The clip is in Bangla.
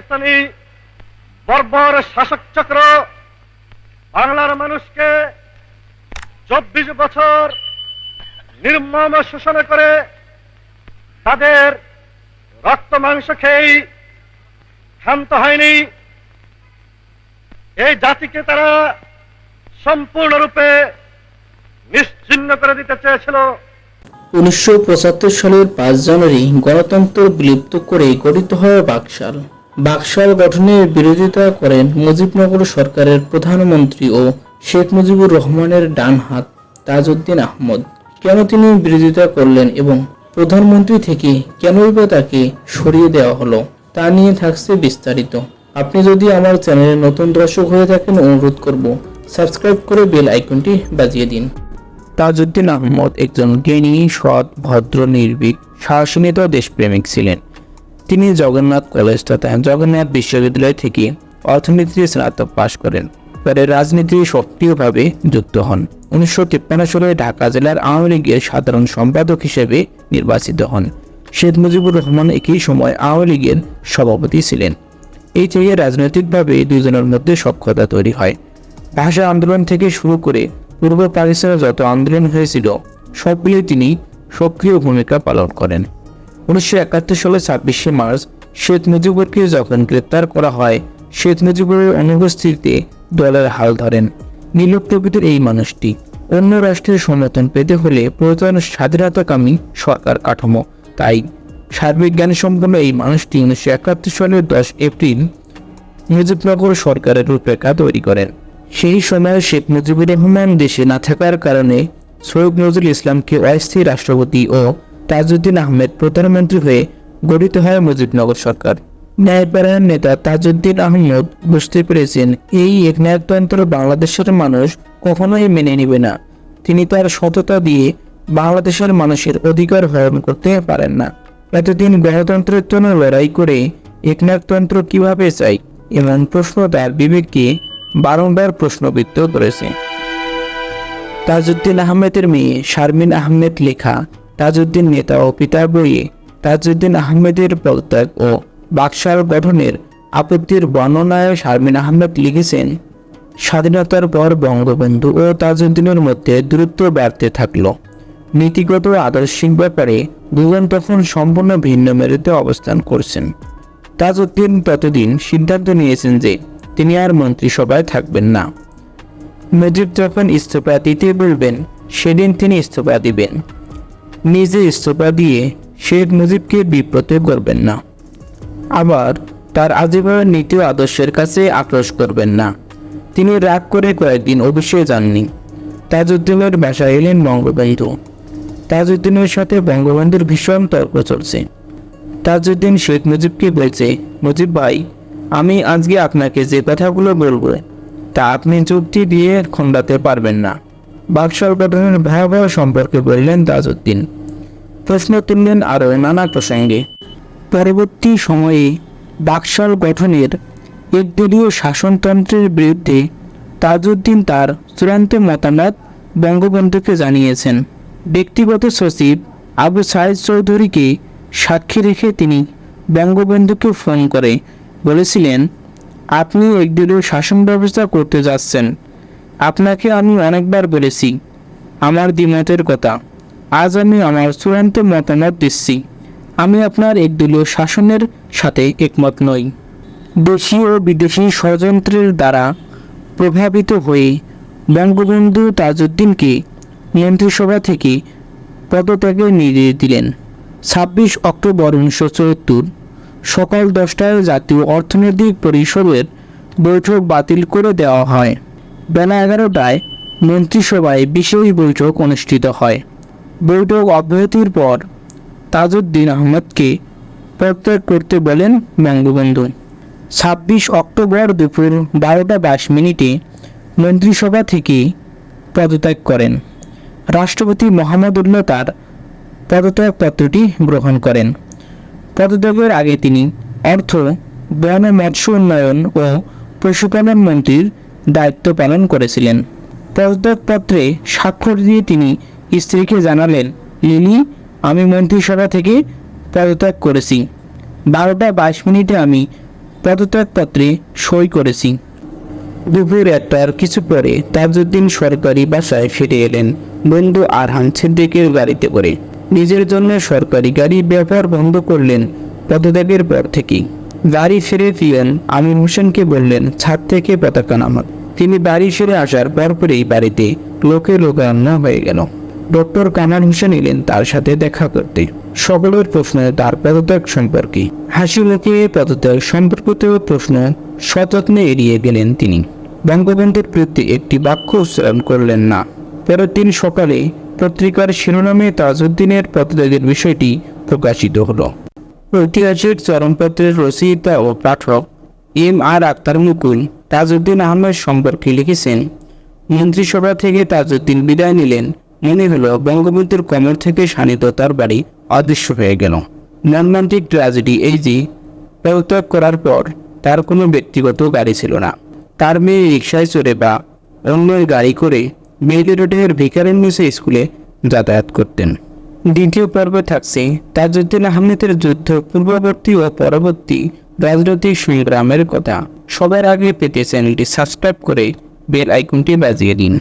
পাকিস্তানি বর্বর শাসক চক্র বাংলার মানুষকে চব্বিশ বছর নির্মম শোষণ করে তাদের রক্ত মাংস খেয়েই ক্ষান্ত হয়নি। এই জাতিকে তারা সম্পূর্ণরূপে নিশ্চিন্ন করে দিতে চেয়েছিল। উনিশশো পঁচাত্তর সালের পাঁচ জানুয়ারি গণতন্ত্র বিলুপ্ত করে গঠিত হয় বাকশাল। বাকশাল গঠনের বিরোধিতা করেন মুজিবনগর সরকারের প্রধানমন্ত্রী ও শেখ মুজিবুর রহমানের ডান হাত তাজউদ্দিন আহমদ। কেন তিনি বিরোধিতা করলেন এবং প্রধানমন্ত্রী থেকে কেনই বা তাকে সরিয়ে দেওয়া হলো, তা নিয়ে থাকছে বিস্তারিত। আপনি যদি আমার চ্যানেলে নতুন দর্শক হয়ে থাকেন, অনুরোধ করব, সাবস্ক্রাইব করে বেল আইকনটি বাজিয়ে দিন। তাজউদ্দিন আহমদ একজন জ্ঞানী, সৎ, ভদ্র, নির্ভীক, শাসনিত দেশপ্রেমিক ছিলেন। তিনি জগন্নাথ কলেজ তথা জগন্নাথ বিশ্ববিদ্যালয় থেকে অর্থনীতিতে স্নাতক পাশ করেন। পরে রাজনীতি সক্রিয়ভাবে যুক্ত হন। উনিশশো তিপ্পান্ন সালে ঢাকা জেলার আওয়ামী লীগের সাধারণ সম্পাদক হিসেবে নির্বাচিত হন। শেখ মুজিবুর রহমান একই সময় আওয়ামী লীগের সভাপতি ছিলেন। এই থেকে রাজনৈতিকভাবে দুজনের মধ্যে সক্ষতা তৈরি হয়। ভাষা আন্দোলন থেকে শুরু করে পূর্ব পাকিস্তানে যত আন্দোলন হয়েছিল সবগুলি তিনি সক্রিয় ভূমিকা পালন করেন। উনিশশো একাত্তর সালে ছাব্বিশে মার্চ শেখ মুজিবুরকে যখন গ্রেপ্তার করা হয় শেখ মুজিবুরের অনুপস্থিতিতে দলের হাল ধরেন। নীলক প্রকৃতির এই মানুষটি অন্য রাষ্ট্রের সমর্থন পেতে হলে প্রয়োজন স্বাধীনতাকামী সরকার কাঠামো। তাই সার্বিক জ্ঞান সম্পন্ন এই মানুষটি উনিশশো একাত্তর সালের দশ এপ্রিল মুজিবনগর সরকারের রূপরেখা তৈরি করেন। সেই সময় শেখ মুজিবুর রহমান দেশে না থাকার কারণে সৈয়দ নজরুল ইসলামকে অস্থায়ী রাষ্ট্রপতি ও তাজউদ্দিন আহমেদ প্রধানমন্ত্রী হয়ে গঠিত হয় মুজিবনগর সরকার। ন্যায়পরায়ণ নেতা তাজউদ্দিন আহমদ বুঝতে পেরেছেন এই একনায়কতন্ত্র বাংলাদেশের মানুষ কখনোই মেনে নেবে না। তিনি তার সততা দিয়ে বাংলাদেশের মানুষের অধিকার হরণ করতে পারেন না। এতদিন গণতন্ত্রের জন্য লড়াই করে একনায়কতন্ত্র কীভাবে চাই এমন প্রশ্ন তার বিবেককে বারংবার প্রশ্নবিদ্ধ করেছে। তাজউদ্দিন আহমেদের মেয়ে শারমিন আহমেদ লেখা তাজউদ্দিন নেতা ও পিতার বইয়ে তাজউদ্দিন আহমেদের পদত্যাগ ও বাকশাল গঠনের আপত্তির বর্ণনায় শারমিন আহমেদ লিখেছেন, স্বাধীনতার পর বঙ্গবন্ধু ও তাজউদ্দিনের মধ্যে দূরত্ব বাড়তে থাকল। নীতিগত আদর্শিক ব্যাপারে দুজন তখন সম্পূর্ণ ভিন্ন মেরুতে অবস্থান করছেন। তাজউদ্দিন ততদিন সিদ্ধান্ত নিয়েছেন যে তিনি আর মন্ত্রিসভায় থাকবেন না। মুজিব যখন ইস্তফা দিতে বলবেন, সেদিন তিনি ইস্তফা দিবেন। নিজে ইস্তফা দিয়ে শেখ মুজিবকে বিব্রত করবেন না। আবার তার আজীবন নীতি আদর্শের কাছে আক্রোশ করবেন না। তিনি রাগ করে কয়েকদিন অবশ্যই যাননি। তাজউদ্দিনের বাসায় এলেন বঙ্গবন্ধু। তাজউদ্দিনের সাথে বঙ্গবন্ধুর ভীষণ তর্ক চলছে। তাজউদ্দিন শেখ মুজিবকে বলছে, মুজিব ভাই, আমি আজকে আপনাকে যে কথাগুলো বলব, তা আপনি যুক্তি দিয়ে খণ্ডাতে পারবেন না। বাকশাল গঠনের ভয়াবহ সম্পর্কে বললেন তাজউদ্দিন। প্রশ্ন তুললেন আরও নানা প্রসঙ্গে। পরবর্তী সময়ে বাকশাল গঠনের একদলীয় শাসনতন্ত্রের বিরুদ্ধে তাজউদ্দিন তার চূড়ান্ত মতামত বঙ্গবন্ধুকে জানিয়েছেন। ব্যক্তিগত সচিব আবু সাইদ চৌধুরীকে সাক্ষী রেখে তিনি বঙ্গবন্ধুকে ফোন করে বলেছিলেন, আপনি একদলীয় শাসন ব্যবস্থা করতে যাচ্ছেন। আপনাকে আমি অনেকবার বলেছি, আমার দ্বিমতের কথা। আজ আমি আমার চূড়ান্ত মতামত দিচ্ছি। আমি আপনার একদলীয় শাসনের সাথে একমত নই। দেশি ও বিদেশি ষড়যন্ত্রের দ্বারা প্রভাবিত হয়ে বঙ্গবন্ধু তাজউদ্দিনকে মন্ত্রিসভা থেকে পদত্যাগের নির্দেশ দিলেন। ছাব্বিশ অক্টোবর উনিশশো চুয়াত্তর, সকাল দশটায় জাতীয় অর্থনৈতিক পরিষদের বৈঠক বাতিল করে দেওয়া হয়। বেলা এগারোটায় মন্ত্রিসভায় বিশেষ বৈঠক অনুষ্ঠিত হয়। বৈঠক অব্যাহতির পর তাজউদ্দিন আহমদকে পদত্যাগ করতে বলেন বঙ্গবন্ধু। ছাব্বিশ অক্টোবর দুপুর বারোটা বাইশ মিনিটে মন্ত্রিসভা থেকে পদত্যাগ করেন। রাষ্ট্রপতি মোহাম্মদুল্লাহ তার পদত্যাগপত্রটি গ্রহণ করেন। পদত্যাগের আগে তিনি অর্থ, বন, মৎস্য উন্নয়ন ও পশুপালন মন্ত্রীর দায়িত্ব পালন করেছিলেন। পদত্যাগপত্রে স্বাক্ষর দিয়ে তিনি স্ত্রীকে জানালেন, লিলি, আমি মন্ত্রিসভা থেকে পদত্যাগ করেছি। বারোটা বাইশ মিনিটে আমি পদত্যাগপত্রে সই করেছি। দুপুর একটার কিছু পরে তাজউদ্দিন সরকারি বাসায় ফিরে এলেন। বন্ধু আরহান সিদ্দিকের গাড়িতে করে। নিজের জন্য সরকারি গাড়ি ব্যবহার বন্ধ করলেন পদত্যাগের পর থেকেই। গাড়ি ফিরে ফিরেন আমির হোসেনকে বললেন, ছাদ থেকে পতাকা নামাত তিনি বাড়ি ফিরে আসার পরপরেই বাড়িতে লোকে লোকারণ্য হয়ে গেল। ডক্টর কামাল হোসেন এলেন তার সাথে দেখা করতে। সকলের প্রশ্ন তার পদত্যাগ সম্পর্কে। হাসি মুখে পদত্যাগ সম্পর্কিত প্রশ্ন সযত্নে এড়িয়ে গেলেন তিনি। বঙ্গবন্ধুর প্রতি একটি বাক্য উচ্চারণ করলেন না। পরের দিন সকালে পত্রিকার শিরোনামে তাজউদ্দিনের পদত্যাগের বিষয়টি প্রকাশিত হলো। ঐতিহাসিক চরমপত্রের রচয়িতা ও পাঠক এম আর আক্তার মুকুল তাজউদ্দিন আহমেদ সম্পর্কে লিখেছেন, মন্ত্রিসভা থেকে তাজউদ্দিন বিদায় নিলেন। মনে হলো বঙ্গবন্ধুর কমর থেকে শানিত তার বাড়ি অদৃশ্য হয়ে গেল। মর্মান্তিক ট্র্যাজেডি এই যে, পদত্যাগ করার পর তার কোনো ব্যক্তিগত গাড়ি ছিল না। তার মেয়ে রিক্সায় চড়ে বা অন্যের গাড়ি করে মেয়েলি রোডের ভিকারেন্নিসে স্কুলে যাতায়াত করতেন। দ্বিতীয় পর্বে থাকছে তাজউদ্দিন আহমেদের যুদ্ধ পূর্ববর্তী ও পরবর্তী রাজনৈতিক সংগ্রামের কথা। সবার আগে পেতে চ্যানেলটি সাবস্ক্রাইব করে বেল আইকনটি বাজিয়ে দিন।